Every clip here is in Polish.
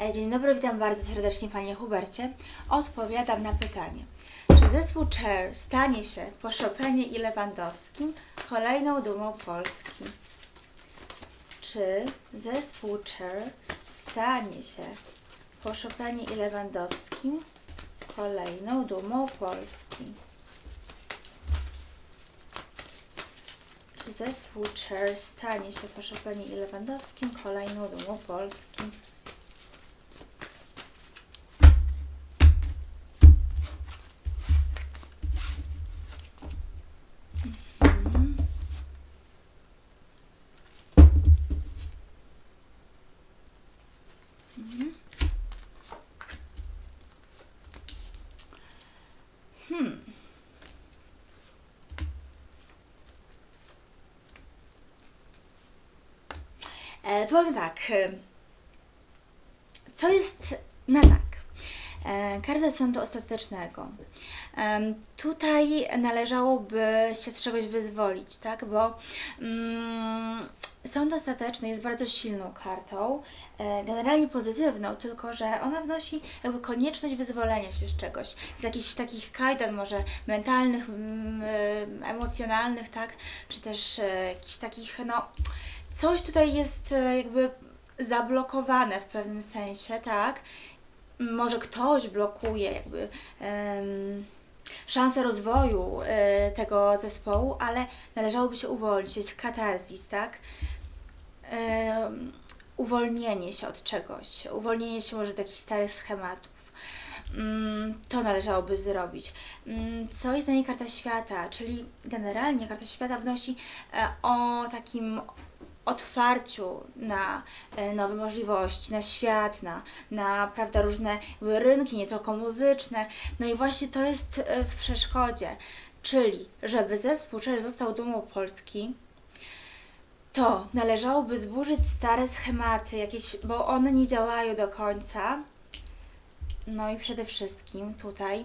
E, Dzień dobry, witam bardzo serdecznie Panie Hubercie. Odpowiadam na pytanie. Czy zespół Cher stanie się po Chopinie i Lewandowskim kolejną dumą Polski? Czy zespół Cher stanie się po Chopinie i Lewandowskim kolejną dumą Polski? Czy zespół Cher stanie się po Chopinie i Lewandowskim kolejną dumą Polski? E, powiem tak. e, Co jest na tak? E, karta sądu ostatecznego. Em, tutaj należałoby się z czegoś wyzwolić, tak? Bo mm, sąd ostateczny jest bardzo silną kartą, e, generalnie pozytywną, tylko że ona wnosi jakby konieczność wyzwolenia się z czegoś, z jakichś takich kajdan może mentalnych, mm, e, emocjonalnych, tak? Czy też e, jakichś takich, no, coś tutaj jest e, jakby zablokowane w pewnym sensie, tak? Może ktoś blokuje jakby em, szansę rozwoju e, tego zespołu, ale należałoby się uwolnić, jest katarzis, tak? Em, uwolnienie się od czegoś, uwolnienie się może od jakichś starych schematów. Mm, To należałoby zrobić. Mm, Co jest na niej karta świata? Czyli generalnie karta świata wnosi e, o takim otwarciu na e, nowe możliwości, na świat, na, na prawda, różne rynki, nie tylko muzyczne. No i właśnie to jest e, w przeszkodzie. Czyli, żeby zespół Cher został dumą Polski, to należałoby zburzyć stare schematy, jakieś, bo one nie działają do końca. No i przede wszystkim tutaj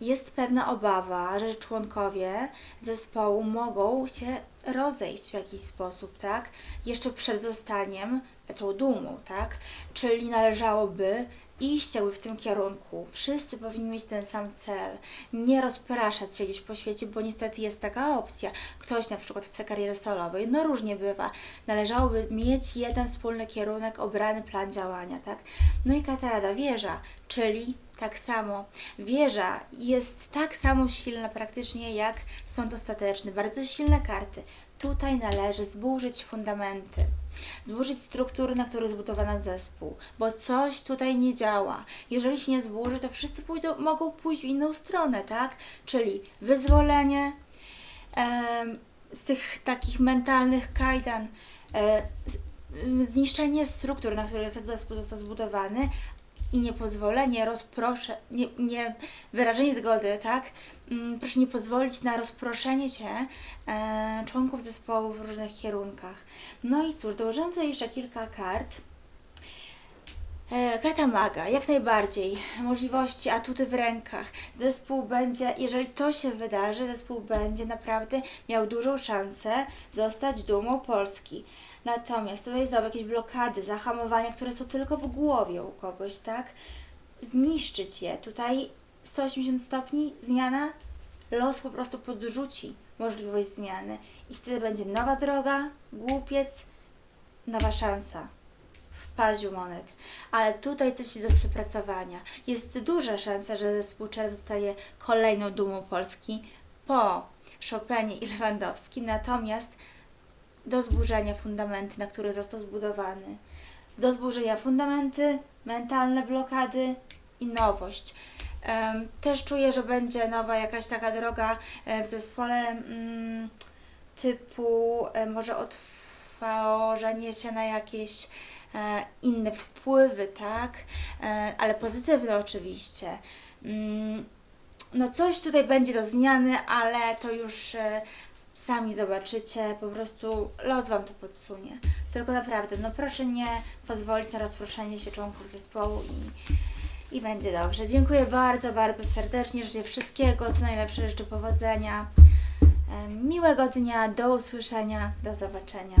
jest pewna obawa, że członkowie zespołu mogą się rozejść w jakiś sposób, tak? Jeszcze przed zostaniem tą dumą, tak? Czyli należałoby iść jakby w tym kierunku. Wszyscy powinni mieć ten sam cel. Nie rozpraszać się gdzieś po świecie, bo niestety jest taka opcja. Ktoś na przykład chce kariery solowej, no różnie bywa. Należałoby mieć jeden wspólny kierunek, obrany plan działania, tak? No i katarada, wieża, czyli tak samo. Wieża jest tak samo silna praktycznie jak sąd ostateczny. Bardzo silne karty. Tutaj należy zburzyć fundamenty, zburzyć struktury, na których zbudowano zespół, bo coś tutaj nie działa. Jeżeli się nie zburzy, to wszyscy pójdą, mogą pójść w inną stronę, tak? Czyli wyzwolenie z tych takich mentalnych kajdan, e, zniszczenie struktur, na których zespół został zbudowany, i niepozwolenie, rozprosze, nie, nie wyrażenie zgody, tak? Mm, Proszę nie pozwolić na rozproszenie się e, członków zespołu w różnych kierunkach. No i cóż, dołożyłam tutaj jeszcze kilka kart. E, Karta maga, jak najbardziej. Możliwości, atuty w rękach. Zespół będzie, jeżeli to się wydarzy, zespół będzie naprawdę miał dużą szansę zostać dumą Polski. Natomiast tutaj znowu jakieś blokady, zahamowania, które są tylko w głowie u kogoś, tak? Zniszczyć je. Tutaj 180 stopni, zmiana, los po prostu podrzuci możliwość zmiany. I wtedy będzie nowa droga, głupiec, nowa szansa w paziu monet. Ale tutaj coś jest do przepracowania. Jest duża szansa, że zespół Cher zostaje kolejną dumą Polski po Chopinie i Lewandowskim, natomiast do zburzenia fundamenty, na których został zbudowany. Do zburzenia fundamenty, mentalne blokady i nowość. Też czuję, że będzie nowa jakaś taka droga e, w zespole mm, typu e, może otworzenie się na jakieś e, inne wpływy, tak? Ale pozytywne oczywiście. Mm, no coś tutaj będzie do zmiany, ale to już sami zobaczycie, po prostu los Wam to podsunie. Tylko naprawdę, no proszę nie pozwolić na rozproszenie się członków zespołu i, i będzie dobrze. Dziękuję bardzo, bardzo serdecznie, życzę wszystkiego, co najlepsze, życzę powodzenia. E, Miłego dnia, do usłyszenia, do zobaczenia.